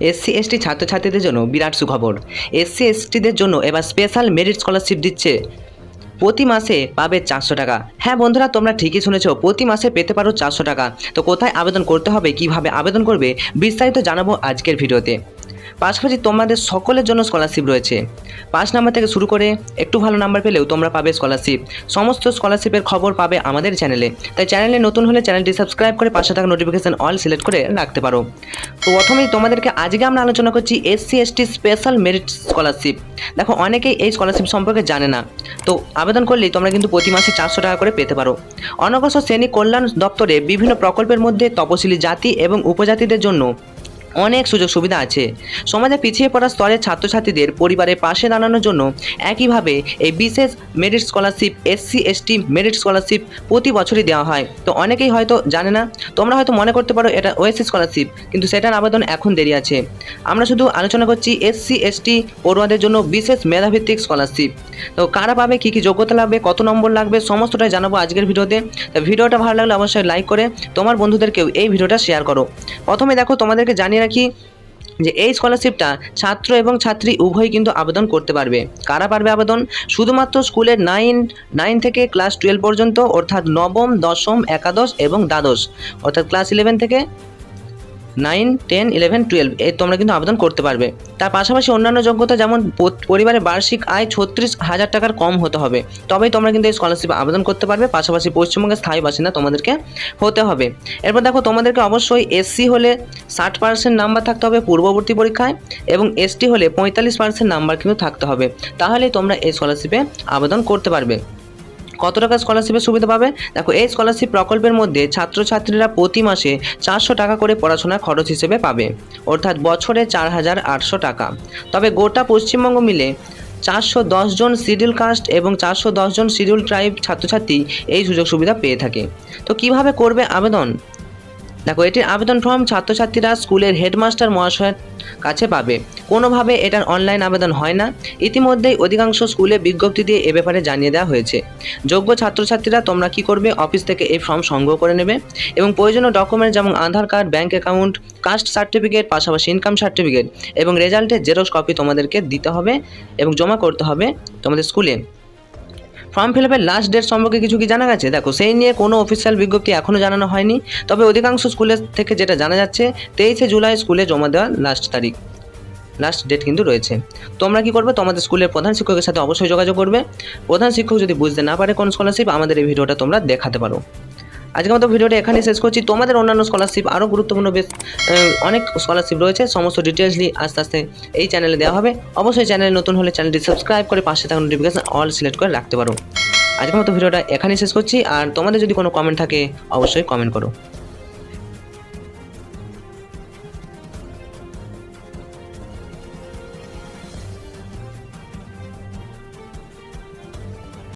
SC ST ছাত্রছাত্রীদের জন্য বিরাট সুখবর। এসসি এসটিদের জন্য এবার স্পেশাল মেরিট স্কলারশিপ দিচ্ছে। প্রতি মাসে পাবে চারশো টাকা। হ্যাঁ বন্ধুরা, তোমরা ঠিকই শুনেছো, প্রতি মাসে পেতে পারো চারশো টাকা। তো কোথায় আবেদন করতে হবে, কীভাবে আবেদন করবে, বিস্তারিত জানাব আজকের ভিডিওতে। পাশাপাশি তোমাদের সকলের জন্য স্কলারশিপ রয়েছে। পাঁচ নাম্বার থেকে শুরু করে একটু ভালো নাম্বার পেলেও তোমরা পাবে স্কলারশিপ সমস্ত স্কলারশিপের খবর পাবে আমাদের চ্যানেলে তাই চ্যানেলে নতুন হলে চ্যানেলটি সাবস্ক্রাইব করে পাশে থাকা নোটিফিকেশন অল সিলেক্ট করে রাখতে পারো। তো প্রথমেই তোমাদেরকে আজকে আমরা আলোচনা করছি SC ST special merit scholarship দেখো, অনেকেই এই স্কলারশিপ সম্পর্কে জানে না। তো আবেদন করলেই তোমরা কিন্তু প্রতি মাসে চারশো টাকা করে পেতে পারো। অনগ্রসর শ্রেণি কল্যাণ দপ্তরে বিভিন্ন প্রকল্পের মধ্যে তপশিলি জাতি এবং উপজাতিদের জন্য অনেক সুযোগ সুবিধা আছে। সমাজে পিছিয়ে পড়া স্তরের ছাত্রছাত্রীদের পরিবারের পাশে দাঁড়ানোর জন্য একইভাবে এই বিশেষ merit scholarship SC ST merit scholarship প্রতি বছরই দেওয়া হয়। তো অনেকেই হয়তো জানে না, তোমরা হয়তো মনে করতে পারো এটা ওএসসি স্কলারশিপ কিন্তু সেটার আবেদন এখন দেরি আছে। আমরা শুধু আলোচনা করছি এসসি এসটি পড়ুয়াদের জন্য বিশেষ মেধাভিত্তিক স্কলারশিপ তো কারা পাবে, কী কী যোগ্যতা লাগবে, কত নম্বর লাগবে, সমস্তটাই জানাব আজকের ভিডিওতে। তো ভিডিওটা ভালো লাগলে অবশ্যই লাইক করে তোমার বন্ধুদেরকেও এই ভিডিওটা শেয়ার করো। প্রথমে দেখো তোমাদেরকে জানিয়ে রাখি যে এই স্কলারশিপটা ছাত্র এবং ছাত্রী উভয়ই কিন্তু আবেদন করতে পারবে। কারা পারবে আবেদন? শুধুমাত্র স্কুলের নাইন নাইন থেকে ক্লাস টুয়েলভ পর্যন্ত, অর্থাৎ নবম, দশম, একাদশ এবং দ্বাদশ, অর্থাৎ ক্লাস ইলেভেন থেকে নাইন, টেন, ইলেভেন, টুয়েলভ এই তোমরা কিন্তু আবেদন করতে পারবে। তার পাশাপাশি অন্যান্য যোগ্যতা যেমন পরিবারের বার্ষিক আয় ছত্রিশ হাজার টাকার কম হতে হবে। তবেই তোমরা কিন্তু এই স্কলারশিপ আবেদন করতে পারবে, পাশাপাশি পশ্চিমবঙ্গের স্থায়ী বাসিন্দা তোমাদেরকে হতে হবে। এরপর দেখো, তোমাদেরকে অবশ্যই এসসি হলে ষাট পার্সেন্ট নাম্বার থাকতে হবে পূর্ববর্তী পরীক্ষায় এবং এসটি হলে পঁয়তাল্লিশ পার্সেন্ট নাম্বার কিন্তু থাকতে হবে। তাহলেই তোমরা এই স্কলারশিপে আবেদন করতে পারবে। কত টাকা স্কলারশিপের সুবিধা পাবে? দেখো, এই স্কলারশিপ প্রকল্পের মধ্যে ছাত্রছাত্রীরা প্রতি মাসে চারশো টাকা করে পড়াশোনার খরচ হিসেবে পাবে। অর্থাৎ বছরে চার হাজার আটশো টাকা। তবে গোটা পশ্চিমবঙ্গ মিলে চারশো জন শিডিউল কাস্ট এবং চারশো জন শিডিউল ট্রাইব ছাত্রছাত্রী এই সুযোগ সুবিধা পেয়ে থাকে। তো কীভাবে করবে আবেদন? দেখো এটির আবেদন ফর্ম ছাত্রছাত্রীরা স্কুলের হেডমাস্টার মহাশয়ের কাছে পাবে। কোনোভাবে এটার অনলাইন আবেদন হয় না। ইতিমধ্যেই অধিকাংশ স্কুলে বিজ্ঞপ্তি দিয়ে এ ব্যাপারে জানিয়ে দেওয়া হয়েছে। যোগ্য ছাত্রছাত্রীরা তোমরা কি করবে? অফিস থেকে এই ফর্ম সংগ্রহ করে নেবে এবং প্রয়োজনীয় ডকুমেন্ট যেমন Aadhaar card bank account caste certificate পাশাপাশি ইনকাম সার্টিফিকেট এবং রেজাল্টের জেরক্স কপি তোমাদেরকে দিতে হবে এবং জমা করতে হবে তোমাদের স্কুলে। ফর্ম ফিল আপের লাস্ট ডেট সম্পর্কে কিছু কি জানা গেছে? দেখো, সেই নিয়ে কোনো অফিসিয়াল বিজ্ঞপ্তি এখনও জানানো হয়নি। তবে অধিকাংশ স্কুলের থেকে যেটা জানা যাচ্ছে, তেইশে জুলাই স্কুলে জমা দেওয়ার লাস্ট তারিখ লাস্ট ডেট কিন্তু রয়েছে। তোমরা কি করবে? তোমাদের স্কুলের প্রধান শিক্ষকের সাথে অবশ্যই যোগাযোগ করবে। প্রধান শিক্ষক যদি বুঝতে না পারে কোন স্কলারশিপ আমাদের এই ভিডিওটা তোমরা দেখাতে পারো। আজকের মতো ভিডিওটা এখানে শেষ করছি। তোমাদের অন্যান্য স্কলারশিপ আরও গুরুত্বপূর্ণ বেশ অনেক স্কলারশিপ রয়েছে, সমস্ত ডিটেলসলি আস্তে আস্তে এই চ্যানেলে দেওয়া হবে। অবশ্যই চ্যানেলে নতুন হলে চ্যানেলটি সাবস্ক্রাইব করে পাশে থাকা নোটিফিকেশন অল সিলেক্ট করে রাখতে পারো। আজকের মতো ভিডিওটা এখানেই শেষ করছি, আর তোমাদের যদি কোনো কমেন্ট থাকে, অবশ্যই কমেন্ট করো।